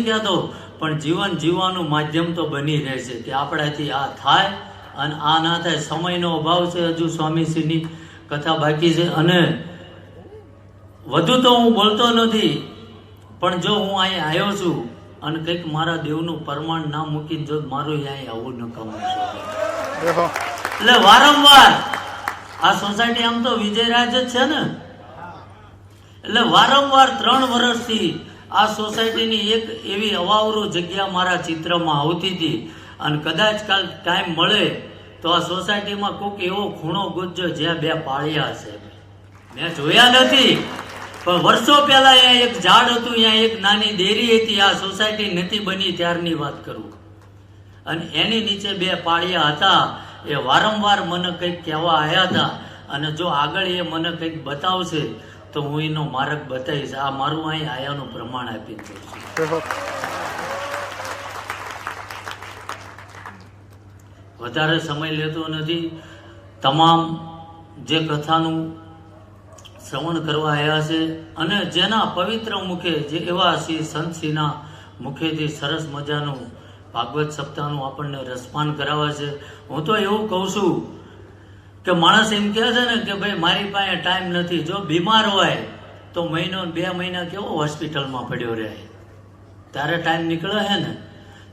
નથી કહેતો પણ જીવન જીવવાનું માધ્યમ તો બની રહેશે કે આપણાથી આ થાય અને આ ના થાય. સમયનો અભાવ છે હજુ સ્વામીશ્રીની કથા બાકી છે અને વધુ તો હું બોલતો નથી પણ જો હું અહીં આવ્યો છું અને કંઈક મારા દેવનું પ્રમાણ ના મૂકીને જો મારું અહીં આવું ન કમાવું એટલે વારંવાર આ સોસાયટી આમ તો વિજયરાજ જ છે ને? એટલે વારંવાર ત્રણ વર્ષથી આ સોસાયટીની એક એવી અવાવરું જગ્યા મારા ચિત્રમાં આવતી હતી. અને કદાચ કાલ ટાઈમ મળે તો આ સોસાયટીમાં કોઈક એવો ખૂણો ગુજ્જો જ્યાં બે પાળિયા છે મેં જોયા નથી. પણ વર્ષો પહેલા અહીંયા એક ઝાડ હતું, અહીંયા એક નાની ડેરી હતી. આ સોસાયટી નથી બની, ત્યારની વાત કરું. અને એની નીચે બે પાળિયા હતા. એ વારંવાર મને કંઈક કહેવા આવ્યા હતા. અને જો આગળ એ મને કંઈક બતાવશે તો હું એનો માર્ગ બતાવીશ. આ મારું અહીં આયાનું પ્રમાણ આપી દઉં છું. વધારે સમય લેતો નથી. તમામ જે કથાનું શ્રવણ કરવા આવ્યા છે અને જેના પવિત્ર મુખે જે એવા શ્રી સંતશ્રીના મુખેથી સરસ મજાનું ભાગવત સપ્તાહનું આપણને રસપાન કરાવે છે. હું તો એવું કહું છું કે માણસ એમ કહે છે ને કે ભાઈ, મારી પાસે ટાઈમ નથી. જો બીમાર હોય, તો મહિનો, બે મહિના કેવો હોસ્પિટલમાં પડ્યો રહે? ત્યારે ટાઈમ નીકળે છે ને?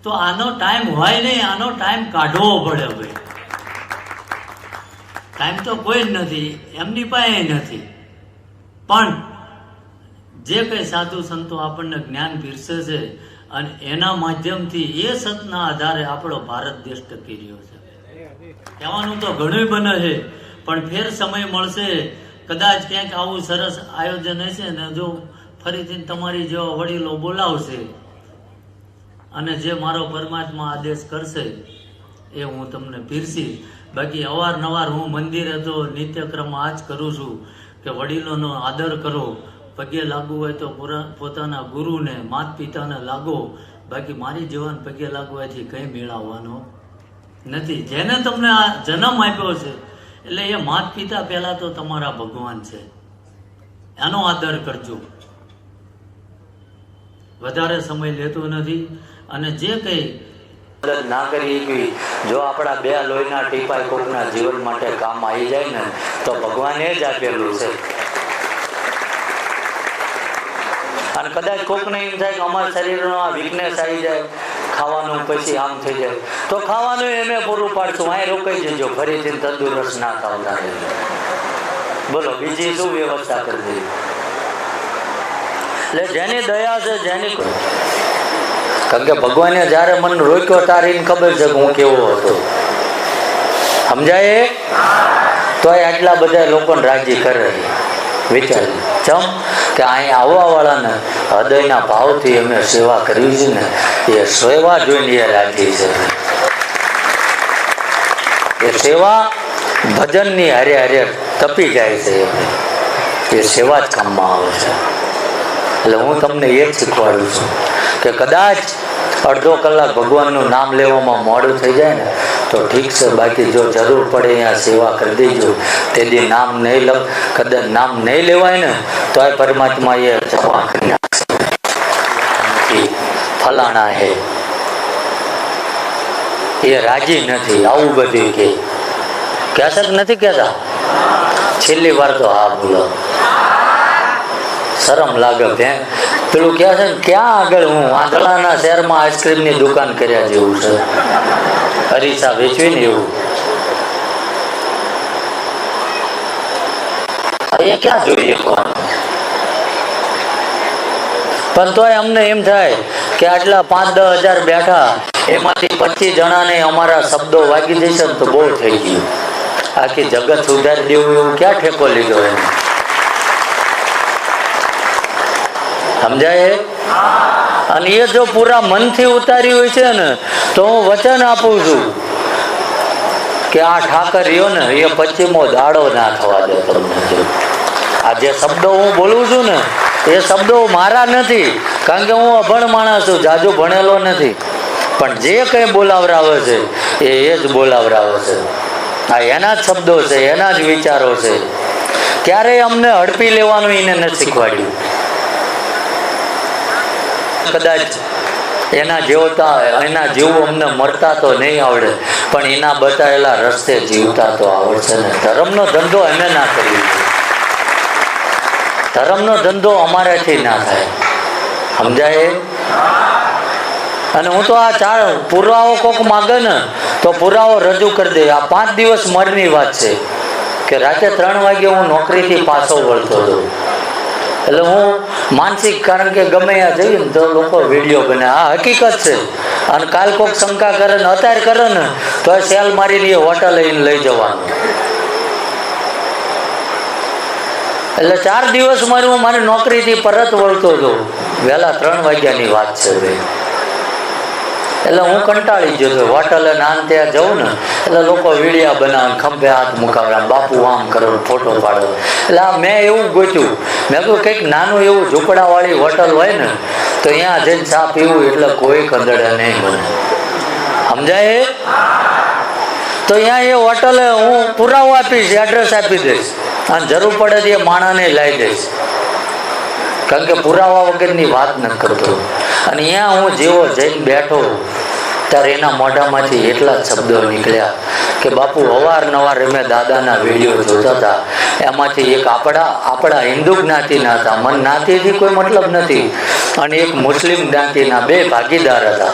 તો આનો ટાઈમ હોય નહીં, આનો ટાઈમ કાઢવો પડે ભાઈ. ટાઈમ તો કોઈ જ નથી, એમની પાસે નથી. પણ જે કંઈ સાધુ સંતો આપણને જ્ઞાન પીરસે છે, અને એના માધ્યમથી એ સતના આધારે આપણો ભારત દેશ ટકી રહ્યો છે. કહેવાનું તો ઘણું બને છે, પણ ફેર સમય મળશે. કદાચ ક્યાંક આવું સરસ આયોજન હશે ને જો ફરીથી તમારી જેવા વડીલો બોલાવશે અને જે મારો પરમાત્મા આદેશ કરશે એ હું તમને પીરસીશ. બાકી અવારનવાર હું મંદિરે તો નિત્યક્રમ આ જ કરું છું કે વડીલોનો આદર કરો. પગે લાગવું હોય તો પોતાના ગુરુને માત પિતાને લાગો. બાકી મારી જીવન પગે લાગવાથી કંઈ મેળવવાનો નથી. જેને તમને આ જન્મ આપ્યો છે, એટલે એ માત પિતા પહેલા તો તમારા ભગવાન છે. એનો આદર કરજો. વધારે સમય લેતો નથી અને જે કંઈ ના કરી શકવી જો આપણા બે લોહીના ટીપા કોકના જીવન માટે કામ આવી જાય ને, તો ભગવાને જ આપેલું છે. અને કદાચ કોકને એમ થાય કે અમારા શરીરનો આ વીકનેસ આવી જાય. ખાવાનું પછી આમ થઈ જાય. તો ખાવાનું એમે પૂરું પાડશું. અહીં રોકાઈ જજો. ફરીથી તંદુરસ્ત ના થતા બોલો, બીજી શું વ્યવસ્થા કરી દઈએ એટલે જેની દયા છે, જેની કારણ કે ભગવાને જ્યારે મન રોક્યો ત્યારે એને ખબર છે હું કેવો હતો. સમજાય? તો આટલા બધા લોકોને રાજી કરે વિચાર. ચમ? કે અહીં હૃદયના ભાવથી અમે સેવા કરવી છે ને એ સેવા જોઈને એ રાજી છે. એ સેવા ભજનની હારે હારે તપી જાય છે એ સેવા જ કામમાં આવે છે. એટલે હું તમને એ જ શીખવાડું છું કે કદાચ અડધો કલાક ભગવાનનું નામ લેવામાં મોડું થઈ જાય ને તો ઠીક છે, બાકી જો જરૂર પડે અહીંયા સેવા કરી દેજો. તેથી નામ નહીં લ કદાચ નામ નહીં લેવાય ને તો એ પરમાત્મા એ જમા કરી નાખશે. ફલાણા હે. એ રાજી નથી, આવું બધું કે. કહેશે નથી કહેતા? છેલ્લી વાર તો હા બોલો. શરમ લાગે ભે. પેલું કહે ક્યાં આગળ હું? આંધળાના શહેરમાં આઈસ્ક્રીમની દુકાન કર્યા જેવું છે. અરીસા વેચવી ને એવું. અહીંયા ક્યાં જોઈએ? પણ તોય અમને એમ થાય કે આટલા પાંચ દસ હજાર બેઠા, એમાંથી પચીસ જણાને અમારા શબ્દો વાગી જશે તો બહુ થઈ ગયું. આખી જગત સુધારી દેવું એવું ક્યાં ઠેકો લીધો એને? સમજાય અને એ જો પૂરા મનથી ઉતારી હોય છે ને, તો હું વચન આપું છું કે આ ઠાકર ને, એ પશ્ચિમો દાડો ના થવા દે આ જે શબ્દો હું બોલું છું ને, એ શબ્દો મારા નથી, કારણ કે હું અભણ માણસ છું, જાજુ ભણેલો નથી. પણ જે કંઈ બોલાવરાવે છે, એ એ જ બોલાવરાવે છે. આ એના જ શબ્દો છે, એના જ વિચારો છે. ક્યારેય અમને હડપી લેવાનું એને નથી શીખવાડ્યું. કદાચ એના જેવતા, એના જેવું અમને મરતા તો નહીં આવડે, પણ એના બતાવેલા રસ્તે જીવતા તો આવડશે ને. ધર્મનો ધંધો અમે ના કરીએ. ધર્મનો ધંધો અમારાથી ના થાય. સમજાય? અને હું તો આ ચાર પુરાવો કોક માગે ને, તો પુરાવો રજૂ કરી દે. આ પાંચ દિવસ મરની વાત છે કે રાતે ત્રણ વાગે હું નોકરીથી પાછો વળતો હતો. એટલે હું માનસિક કારણ કે ગમે ત્યાં જઈએ ને તો લોકો વીડિયો બને આ હકીકત છે. અને કાલ કોક શંકા કરે ને અત્યારે કરે ને, તો એ સેલ મારીને એ હોટલ લઈને લઈ જવાનું. એટલે ચાર દિવસ મારી હું મારી નોકરીથી પરત વળતો હતો. વહેલા ત્રણ વાગ્યાની વાત છે ભાઈ. એટલે હું કંટાળી ગયો છું. હોટલે નાન ત્યાં જઉં ને, એટલે લોકો વીડિયા બનાવે, ખંભે હાથ મુકાવે બાપુ આમ કરો, ફોટો પાડો. એટલે આ મેં એવું ગોત્યું. મેં કહ્યું કંઈક નાનું એવું ઝૂંપડાવાળી હોટલ હોય ને, તો અહીંયા જઈને ચા પીવું એટલે કોઈ કંદડે નહીં બને. સમજાય તો અહીંયા એ હોટલે હું પુરાવો આપીશ એડ્રેસ આપી દઈશ. અને જરૂર પડે તો એ માણાને લાવી દઈશ. કારણ કે પુરાવા વગરની વાત ન કરતો. અને અહીંયા હું જેવો જઈને બેઠો ત્યારે એના મોઢામાંથી એટલા શબ્દો નીકળ્યા કે બાપુ અવારનવાર અમે દાદાના વીડિયો જોતા હતા. એમાંથી એક આપણા આપણા હિન્દુ જ્ઞાતિના હતા. મન જ્ઞાતિથી કોઈ મતલબ નથી. અને એક મુસ્લિમ જ્ઞાતિના બે ભાગીદાર હતા.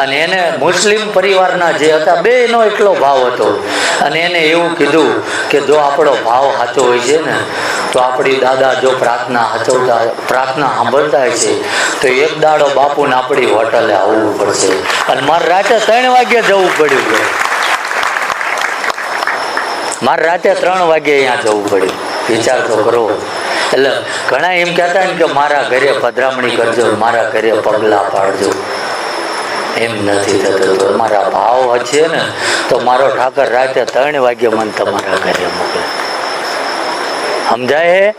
અને એને મુસ્લિમ પરિવારના જે હતા, બેનો એટલો ભાવ હતો. અને એને એવું કીધું કે જો આપણો ભાવ સાચો હોય છે ને તો આપણી દાદા જો પ્રાર્થના હચવતા પ્રાર્થના સાંભળતા છે, તો એક દાડો બાપુને આપણી હોટલે આવવું પડશે. અને મારે રાતે ત્રણ વાગે જવું પડ્યું મારે રાતે ત્રણ વાગે અહીંયા જવું પડ્યું. વિચાર તો કરો. એટલે ઘણા એમ કહેતા ને કે મારા ઘરે પધરામણી કરજો, મારા ઘરે પગલાં પાડજો. એમ નથી થતું. મારા ભાવ હશે ને, તો મારો ઠાકર રાતે ત્રણ વાગે મને તમારા ઘરે સમજાય હે?